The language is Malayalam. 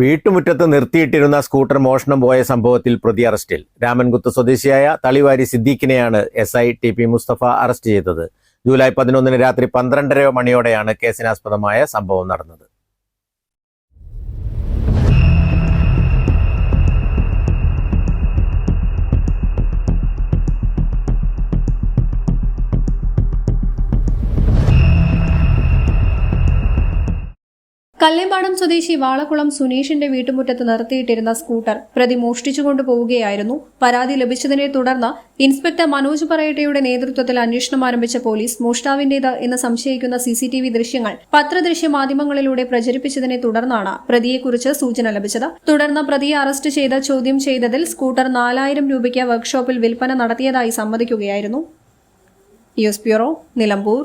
വീട്ടുമുറ്റത്ത് നിർത്തിയിട്ടിരുന്ന സ്കൂട്ടർ മോഷണം പോയ സംഭവത്തിൽ പ്രതി അറസ്റ്റിൽ. രാമൻകുത്ത് സ്വദേശിയായ Thalivari സിദ്ദീഖിനെയാണ് S I T P Musthafa arrest ചെയ്തത്. ജൂലൈ പതിനൊന്നിന് രാത്രി പന്ത്രണ്ടര മണിയോടെയാണ് കേസിനാസ്പദമായ സംഭവം നടന്നത്. കല്ലേമ്പാടം സ്വദേശി വാളക്കുളം സുനീഷിന്റെ വീട്ടുമുറ്റത്ത് നിർത്തിയിട്ടിരുന്ന സ്കൂട്ടർ പ്രതി മോഷ്ടിച്ചുകൊണ്ടു പോവുകയായിരുന്നു. പരാതി ലഭിച്ചതിനെ തുടർന്ന് ഇൻസ്പെക്ടർ മനോജ് പറയട്ടയുടെ നേതൃത്വത്തിൽ അന്വേഷണം ആരംഭിച്ച പോലീസ് മോഷ്ടാവിന്റേത് എന്ന് സംശയിക്കുന്ന സിസിടിവി ദൃശ്യങ്ങൾ പത്രദൃശ്യ മാധ്യമങ്ങളിലൂടെ പ്രചരിപ്പിച്ചതിനെ തുടർന്നാണ് പ്രതിയെക്കുറിച്ച് സൂചന ലഭിച്ചത്. തുടർന്ന് പ്രതിയെ അറസ്റ്റ് ചെയ്ത് ചോദ്യം ചെയ്തതിൽ സ്കൂട്ടർ നാലായിരം രൂപയ്ക്ക് വർക്ക്ഷോപ്പിൽ വിൽപ്പന നടത്തിയതായി സമ്മതിക്കുകയായിരുന്നു. News bureau Nilambur.